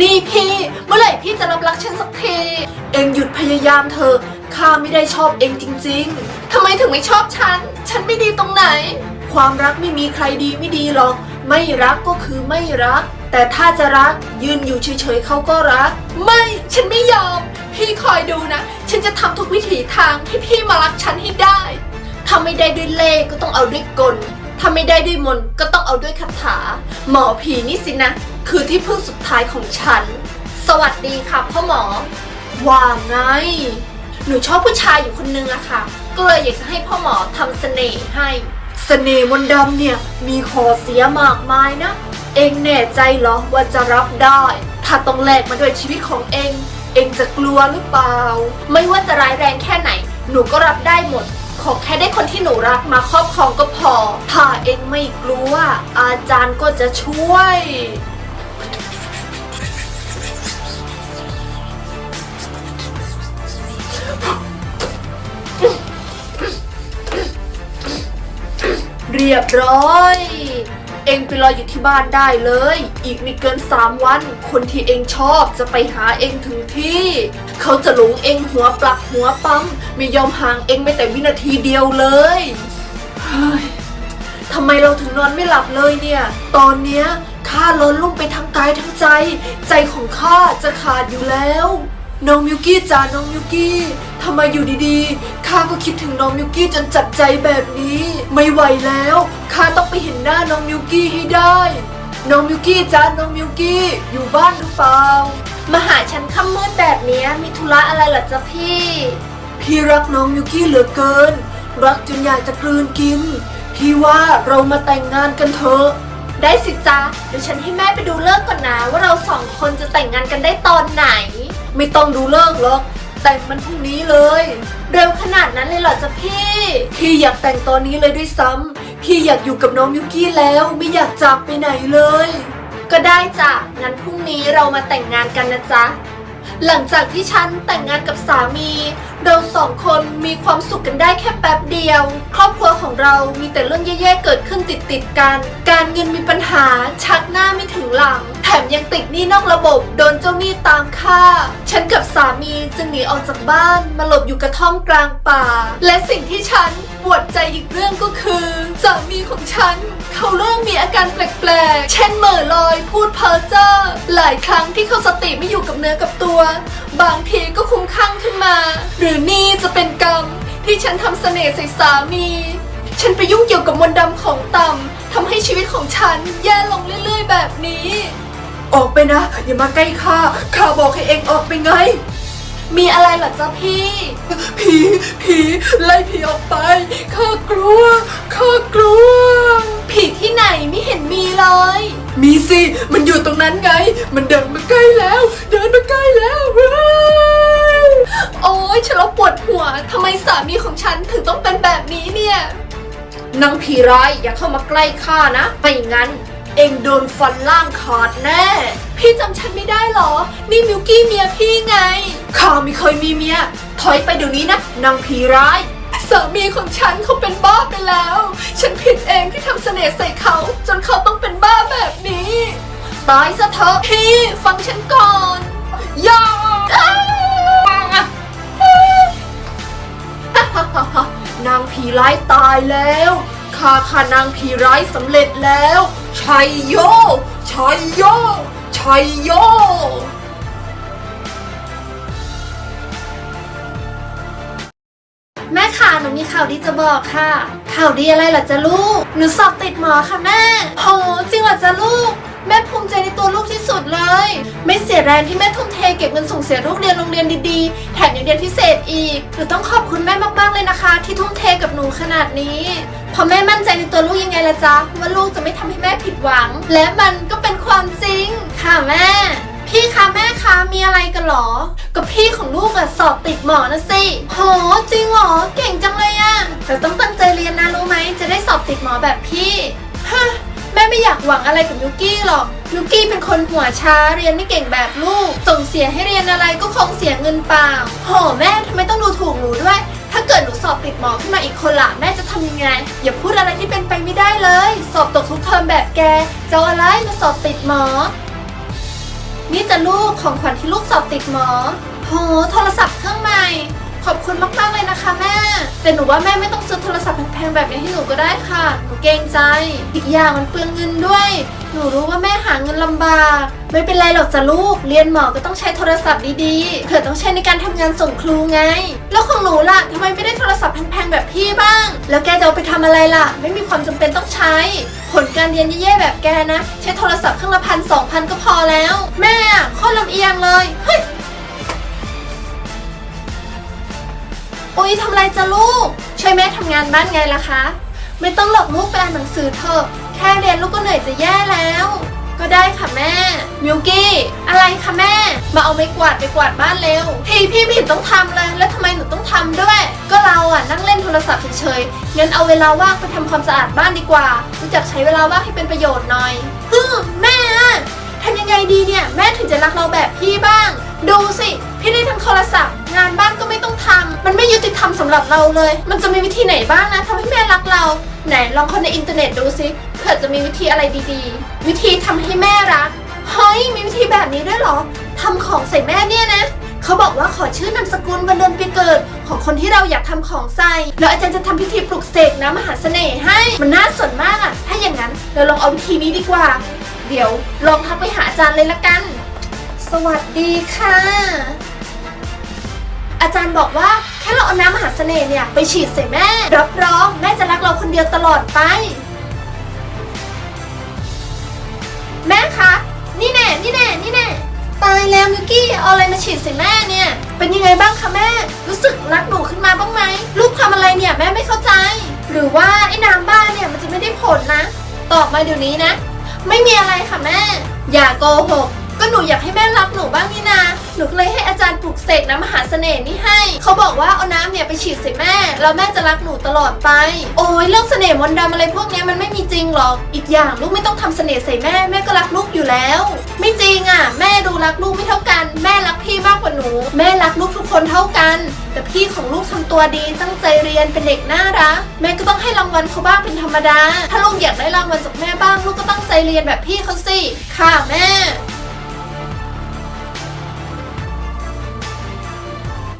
นี่พี่เมื่อไหร่พี่จะรับรักฉันสักที เองหยุดพยายามเถอะข้าไม่ได้ชอบเองจริงๆทำไมถึงไม่ชอบฉัน ฉันไม่ดีตรงไหน ความรักไม่มีใครดีไม่ดีหรอก ไม่รักก็คือไม่รัก แต่ถ้าจะรักยืนอยู่เฉยๆเขาก็รัก ไม่ฉันไม่ยอม พี่คอยดูนะ ฉันจะทำทุกวิถีทางให้พี่มารักฉันให้ได้ถ้าไม่ได้ด้วยเล่ก็ต้องเอาด้วยกลถ้าไม่ได้ด้วยมนก็ต้องเอาด้วยคาถา หมอผีนี่สินะ คือที่พึ่งสุดท้ายของฉัน สวัสดีค่ะพ่อหมอ ว่าไง หนูชอบผู้ชายอยู่คนนึงอะค่ะ ก็เลยอยากจะให้พ่อหมอทำเสน่ห์ให้ เสน่ห์มนต์ดำเนี่ย มีขอเสียมากมายนะ เองแน่ใจเหรอว่าจะรับได้ ถ้าต้องแลกมาด้วยชีวิตของเอง เองจะกลัวหรือเปล่า ไม่ว่าจะร้ายแรงแค่ไหน หนูก็รับได้หมดขอแค่ได้คนที่หนูรักมาครอบครองก็พอ ถ้าเองไม่กลัว อาจารย์ก็จะช่วย เรียบร้อย เองไปรออยู่ที่บ้านได้เลย อีกไม่เกินสามวัน คนที่เองชอบจะไปหาเองถึงที่ เขาจะหลงเองหัวปลักหัวปั๊มไม่ยอมห่างเองไม่แต่วินาทีเดียวเลยเฮ้ยทำไมเราถึงนอนไม่หลับเลยเนี่ย ตอนเนี้ยข้าร้อนลุ่มไปทั้งกายทั้งใจ ใจของข้าจะขาดอยู่แล้ว น้องมิวกี้จ้าน้องมิวกี้ทำไมอยู่ดีๆ ข้าก็คิดถึงน้องมิวกี้จนจับใจแบบนี้ ไม่ไหวแล้ว ข้าต้องไปเห็นหน้าน้องมิวกี้ให้ได้ น้องมิวกี้จ้าน้องมิวกี้อยู่บ้านหรือเปล่า มาหาฉันค่ำมืดแบบนี้มีธุระอะไรเหรอจ๊ะพี่ พี่รักน้องมิวกี้เหลือเกิน รักจนอยากจะกลืนกิน พี่ว่าเรามาแต่งงานกันเถอะ ได้สิจ๊ะเดี๋ยวฉันให้แม่ไปดูเลิกษ์ก่อนนะว่าเราสองคนจะแต่งงานกันได้ตอนไหน ไม่ต้องดูเลิกษ์หรอก แต่งมันพรุ่งนี้เลย เร็วขนาดนั้นเลยเหรอจ๊ะพี่ พี่อยากแต่งตอนนี้เลยด้วยซ้ำพี่อยากอยู่กับน้องมิวกี้แล้วไม่อยากจากไปไหนเลย ก็ได้จ้ะงั้นพรุ่งนี้เรามาแต่งงานกันนะจ๊ะ หลังจากที่ฉันแต่งงานกับสามี เราสองคนมีความสุขกันได้แค่แป๊บเดียว ครอบครัวของเรามีแต่เรื่องแย่ๆเกิดขึ้นติดๆกัน การเงินมีปัญหาชักหน้าไม่ถึงหลังแถมยังติดหนี้นอกระบบ โดนเจ้าหนี้ตามฆ่า ฉันกับสามีจึงหนีออกจากบ้านมาหลบอยู่กระท่อมกลางป่า และสิ่งที่ฉันปวดใจอีกเรื่องก็คือสามีของฉัน เขาเริ่มมีอาการแปลกๆ เช่นเหม่อลอย พูดเพ้อเจ้อหลายครั้งที่เขาสติไม่อยู่กับเนื้อกับตัว บางทีก็คุ้มข้างขึ้นมา หรือนี่จะเป็นกรรมที่ฉันทำเสน่ห์ใส่สามี ฉันไปยุ่งเกี่ยวกับมนต์ดำของต่ำทำให้ชีวิตของฉันแย่ลงเรื่อยๆแบบนี้ ออกไปนะ อย่ามาใกล้ข้าข้าบอกให้เองออกไปไง มีอะไรเหรอจ๊ะพี่ ผีผีไล่ผีออกไปข้ากลัวข้ากลัว ผีที่ไหนไม่เห็นมีเลย มีสิมันอยู่ตรงนั้นไง มันเดินมาใกล้แล้ว เดินมาใกล้แล้วเฮ้ยโอ้ยฉันแล้วปวดหัวทำไมสามีของฉันถึงต้องเป็นแบบนี้เนี่ย นางผีร้ายอย่าเข้ามาใกล้ข้านะไม่งั้น เองโดนฟันล่างขาดแน่ พี่จำฉันไม่ได้เหรอ นี่มิวกี้เมียพี่ไง ข้าไม่เคยมีเมีย ถอยไปเดี๋ยวนี้นะนางผีร้าย สามีของฉันเขาเป็นบ้าไปแล้ว ฉันผิดเองที่ทำเสน่ห์ใส่เขา จนเขาต้องเป็นบ้าแบบนี้ ตายซะเถอะพี่ฟังฉันก่อนอย่านางผีร้ายตายแล้ว ข้าฆ่านางผีร้ายสำเร็จแล้วชัยโยชัยโยชัยโยแม่ค่ะหนูมีข่าวดีจะบอกค่ะ ข่าวดีอะไรเหรอจ๊ะลูก หนูสอบติดหมอค่ะแม่โหจริงเหรอจ๊ะลูก แม่ภูมิใจในตัวลูกที่สุดเลย ไม่เสียแรงที่แม่ทุ่มเท เก็บเงินส่งเสียลูกเรียนโรงเรียนดีๆ แถมยังเรียนพิเศษอีก หนูต้องขอบคุณแม่มากๆเลยนะคะ ที่ทุ่มเทกับหนูขนาดนี้เพราะแม่มั่นใจในตัวลูกยังไงล่ะจ๊ะว่าลูกจะไม่ทำให้แม่ผิดหวัง และมันก็เป็นความจริงค่ะแม่ พี่คะแม่คะมีอะไรกันหรอก็พี่ของลูกอะสอบติดหมอนะสิโหจริงหรอเก่งจังเลยอะแต่ต้องตั้งใจเรียนนะรู้ไหมจะได้สอบติดหมอแบบพี่ฮะแม่ไม่อยากหวังอะไรกับยูกี้หรอก ยูกี้เป็นคนหัวช้าเรียนไม่เก่งแบบลูก ส่งเสียให้เรียนอะไรก็คงเสียเงินเปล่าโหแม่ทำไมต้องดูถูกหนูด้วย ถ้าเกิดหนูสอบติดหมอขึ้นมาอีกคนละแม่จะทำยังไง อย่าพูดอะไรที่เป็นไปไม่ได้เลย สอบตกทุกเทอมแบบแกจะอาอะไรมาสอบติดหมอ นี่จะลูกของขวัญที่ลูกสอบติดหมอโหโทรศัพท์เครื่องใหม่ขอบคุณมากๆเลยนะคะแม่ แต่หนูว่าแม่ไม่ต้องซื้อโทรศัพท์แพงๆแบบนี้ให้หนูก็ได้ค่ะ หนูเกรงใจ อีกอย่างมันเปลืองเงินด้วยหนูรู้ว่าแม่หาเงินลำบาก ไม่เป็นไรหรอกจ้ะลูก เรียนหมอก็ต้องใช้โทรศัพท์ดีๆ เผื่อต้องใช้ในการทำงานส่งครูไง แล้วของหนูล่ะทำไมไม่ได้โทรศัพท์แพงๆแบบพี่บ้าง แล้วแกจะเอาไปทำอะไรล่ะ ไม่มีความจำเป็นต้องใช้ ผลการเรียนแย่ๆแบบแกนะ ใช้โทรศัพท์เครื่องละพันสองพันก็พอแล้ว แม่อะโคตรลำเอียงเลย เฮ้ย อุ๊ยทำไรจ้ะลูก ช่วยแม่ทำงานบ้านไงล่ะคะ ไม่ต้องหลอกลูกไปอ่านหนังสือเถอะ แค่เรียนลูกก็เหนื่อยจะแย่แล้ว ก็ได้ค่ะแม่ มิวกี้ อะไรคะแม่ มาเอาไม้กวาดไปกวาดบ้านเร็วพี่พี่ไม่เห็นต้องทำเลย แล้วทำไมหนูต้องทำด้วย ก็เราอะนั่งเล่นโทรศัพท์เฉยๆ งั้นเอาเวลาว่างไปทำความสะอาดบ้านดีกว่า รู้จักใช้เวลาว่างให้เป็นประโยชน์หน่อยฮึมแม่ทำยังไงดีเนี่ย แม่ถึงจะรักเราแบบพี่บ้าง ดูสิ พี่ได้ทั้งโทรศัพท์ งานบ้านก็ไม่ต้องทำมันไม่ยุติธรรมสำหรับเราเลย มันจะมีวิธีไหนบ้างนะทำให้แม่รักเรา ไหนลองคนในอินเทอร์เน็ตดูสิ เผื่อจะมีวิธีอะไรดีๆ วิธีทำให้แม่รัก เฮ้ย มีวิธีแบบนี้ด้วยเหรอทำของใส่แม่เนี่ยนะ เขาบอกว่าขอชื่อนามสกุลวันเดือนปีเกิด ของคนที่เราอยากทำของใส่ แล้วอาจารย์จะทำพิธีปลุกเสกน้ำมหาเสน่ห์ให้ มันน่าสนมากอะถ้าอย่างนั้นเราลองเอาวิธีนี้ดีกว่า เดี๋ยวลองทักไปหาอาจารย์เลยละกัน สวัสดีค่ะ อาจารย์บอกว่าแค่เราเอาน้ำมหาเสน่ห์เนี่ยไปฉีดใส่แม่ รับรองแม่จะรักเราคนเดียวตลอดไปายแล้วมิวกี้เอาอะไรมาฉีดใส่แม่เนี่ย เป็นยังไงบ้างคะแม่ รู้สึกรักหนูขึ้นมาบ้างไหมลูกทำอะไรเนี่ยแม่ไม่เข้าใจ หรือว่าไอ้น้ำบ้าเนี่ยมันจะไม่ได้ผลนะ ตอบมาเดี๋ยวนี้นะ ไม่มีอะไรค่ะแม่ อย่าโกหก ก็หนูอยากให้แม่รักหนูบ้างนี่นา หนูก็เลยให้อาจารย์ปลุกเสกน้ำมหาเสน่ห์นี่ให้ เขาบอกว่าเอาน้ำเนี่ยไปฉีดใส่แม่ แล้วแม่จะรักหนูตลอดไป โอ้ยเรื่องเสน่ห์มนต์ดำอะไรพวกนี้มันไม่มีจริงหรอก อีกอย่างลูกไม่ต้องทำเสน่ห์ใส่แม่แม่ก็รักลูกอยู่แล้ว ไม่จริงอะ แม่ดูรักลูกไม่เท่ากัน แม่รักพี่มากกว่าหนู แม่รักลูกทุกคนเท่ากัน แต่พี่ของลูกทำตัวดีตั้งใจเรียนเป็นเด็กน่ารักแม่ก็ต้องให้รางวัลเขาบ้างเป็นธรรมดา ถ้าลูกอยากได้รางวัลจากแม่บ้างลูกก็ตั้งใจเรียนแบบพี่เขาสิค่ะแม่